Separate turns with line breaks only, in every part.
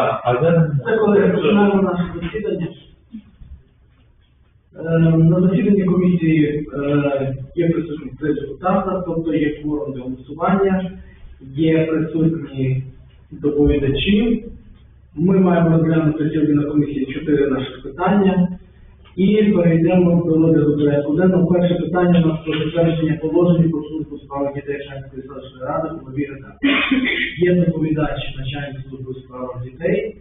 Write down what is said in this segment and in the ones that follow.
Так, а де?
Це коли починаємо наше засідання. Е, На засіданні комісії е, є присутні три депутата, тобто є форум для голосування, є присутні доповідачі. Ми маємо розглянути сьогодні на комісії чотири наших питання і перейдемо до розгляду порядку денного. Перше питання у нас про затвердження положень про службу у справах дітей Шанської селищної ради у новій редакції. Є доповідач начальник служби у справах дітей.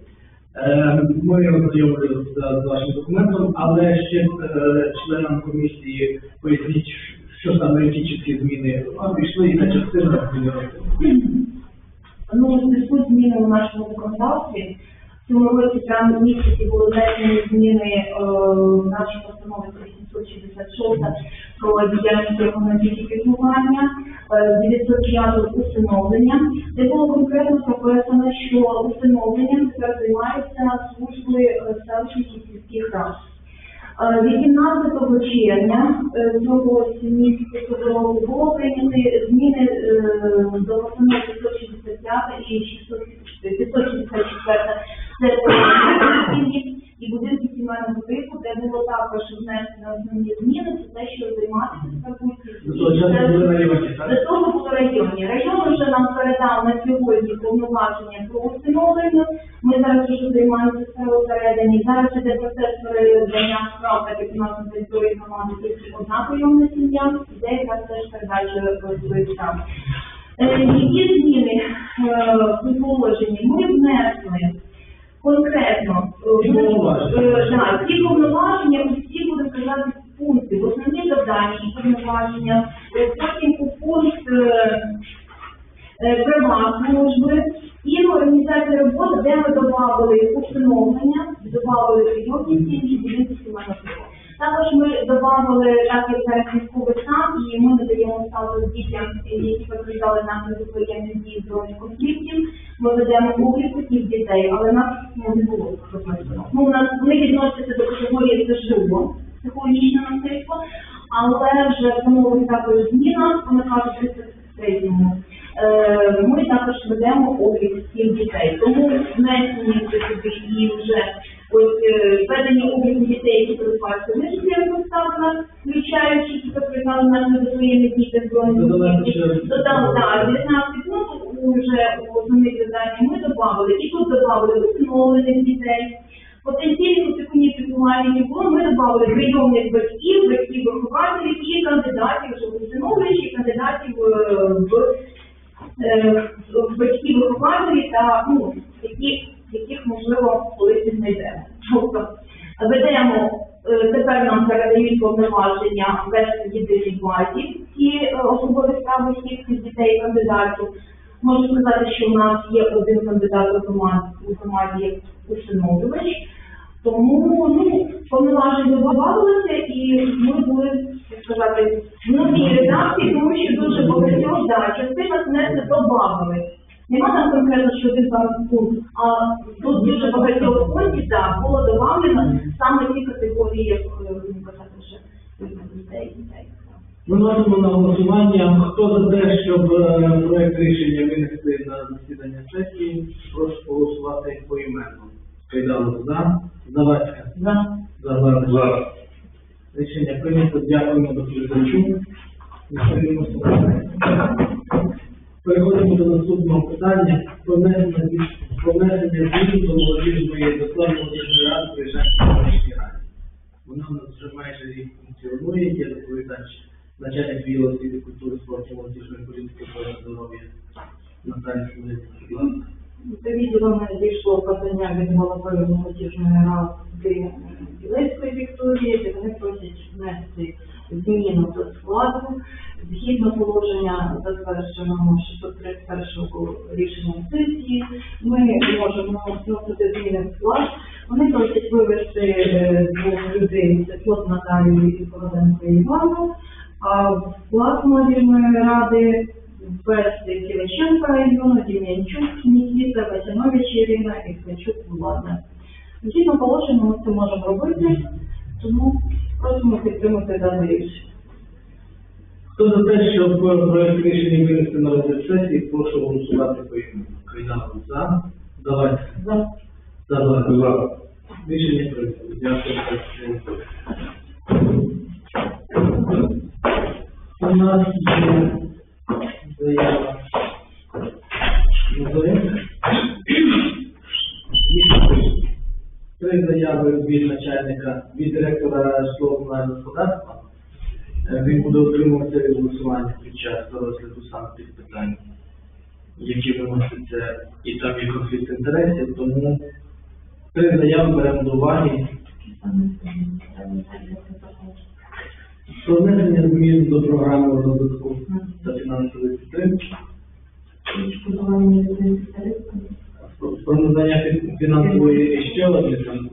Е, Ми ознайомилися з вашим документом, але ще е, членам комісії поясніть, що саме чіткі зміни пішли і на частина зміни.
Ну, в зв'язку з змінами в нашому законодавстві, цьому році прямо місяці були внесені зміни е, в нашу постанову 866 про діяльність економічного піклування, е, 905 усиновлення, де було конкретно прописано, що усиновленням тепер займаються служби е, селищних сільських рад. Е, Від 17 червня е, цього місяця року було прийняті зміни е, до постанови 565 і 600 564 це сім'ї і будинки сімейного типу, де було також внесено основні зміни, це те, що займатися тепер
Ну, так?
до того було районі. Район вже нам передав на сьогодні повноваження про усиновлення. Ми зараз вже займаємося передані. Зараз іде процес передання справ, так як у нас на території громади тільки одна прийомна сім'я, іде якраз теж своїх справ. Е, Які зміни е, положенні ми внесли конкретно е,
повноваження.
е, ці повноваження усі будемо казати пункти, в основні завдання і повноваження, е, потім у пункт е, е, права служби і організація роботи, де ми додали установлення, додали прийомні сім'ї, будинки сімейного. Також ми додали, так як зараз військовий стан, і ми надаємо статус дітям, які потрапляли наслідок воєнних дій збройних конфліктів. Ми ведемо облік таких дітей, але нас не було прописано. Ну, у нас вони відносяться до категорії СЖУ, психологічне насильство, але вже встановлена також зміна, вона каже 33-му. Е, Ми також ведемо облік всіх дітей. Тому внесені і вже ось е, ведення обліку дітей, які перебувають в міжнародних поставках, включаючи які потрапляли на своїми діти збройних
ще-
Додали, так, 19 пунктів уже у основних завданнях ми додали, і тут додали усиновлених дітей. Потенційних опікунів піклувальників було, ми додали прийомних батьків, батьків вихователів і кандидатів вже в і кандидатів е, е, в батьків вихователі та ну, які, яких можливо колись знайдемо. Тобто ведемо е, тепер нам передають повноваження вести в єдиній базі ці особові справи всіх дітей кандидатів. Можу сказати, що у нас є один кандидат у громаді, у громаді як усиновлювач. Тому ну, повноваження додавалося і ми були, як сказати, в новій редакції, тому що дуже багатьох да, частина внесли додавали. Нема там конкретно, що один там пункт, а тут дуже багатьох пунктів да, було додавлено саме ці категорії, як е, будемо казати, вже дітей.
Ми носимо на голосування. Хто за те, щоб е, проект рішення винести на засідання сесії, прошу голосувати поіменно. Кайданов за. Завадська.
За.
Загладиш. За. Рішення прийнято. Дякуємо доповідачу. Переходимо до наступного питання. Про внесення змін- до молодіжної до складу молодіжної ради Приїжджанської селищній раді. Вона у нас вже майже рік функціонує, є доповідач начальник відділу освіти, культури, спорту, молодіжної політики та здоров'я Наталія Смолинська.
До відділу надійшло подання від голови молодіжної ради Білецької Вікторії, де вони просять внести зміну до складу. Згідно положення затвердженого 631 рішення сесії, ми можемо вносити зміни в склад. Вони просять вивести е, двох людей, це Фот Наталію і Колоденко Івану, а склад молодіжної ради ввести Кириченка Альону, Дем'янчук, Нікіта, Васянович Ірина і Ткачук Влада. Згідно положення ми це можемо робити, тому просимо підтримати дане рішення.
Хто за те, щоб проект рішення винести на розгляд сесії, прошу голосувати поіменно. Кайданов за. Завадська.
За.
За.
Рішення прийнято. Дякую. У нас є заява. Назовемо? Три заяви від начальника, від директора житлово-комунального господарства. Він буде отримуватися від голосування під час розгляду саме тих питань, які виносяться, і там є конфлікт інтересів, тому три заяви беремо до уваги. Про внесення змін до програми розвитку та фінансової підтримки, про надання фінансової ще одне там е,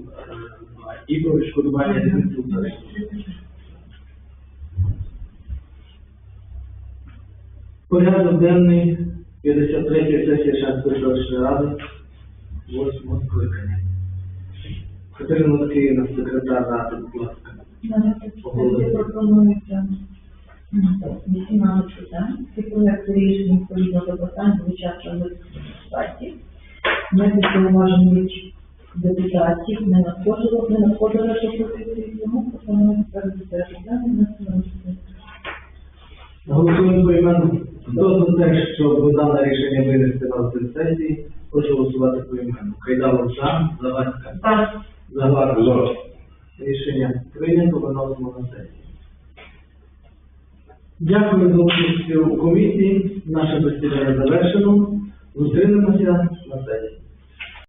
і про відшкодування різниці. Порядок денний 53 сесія Шанської ради, 8 скликання. Катерина Лакіївна, секретар ради, будь ласка.
Пропонується вісімнадцять, так? Ці проекти рішень відповідно до питань звучаться в статі. Не зауважень від депутатів, не надходило, не надходило пропозиції, тому пропонуємо передати розглянути на сесії.
Голосуємо поіменно. Хто за те, щоб дане рішення винести на розгляд сесії, прошу голосувати поіменно. Кайдалов за, Завадська.
Так.
Завадська. Рішення прийнято, виносимо на сесію. Дякую за участь у комісії. Наше засідання завершено. Зустрінемося на сесії.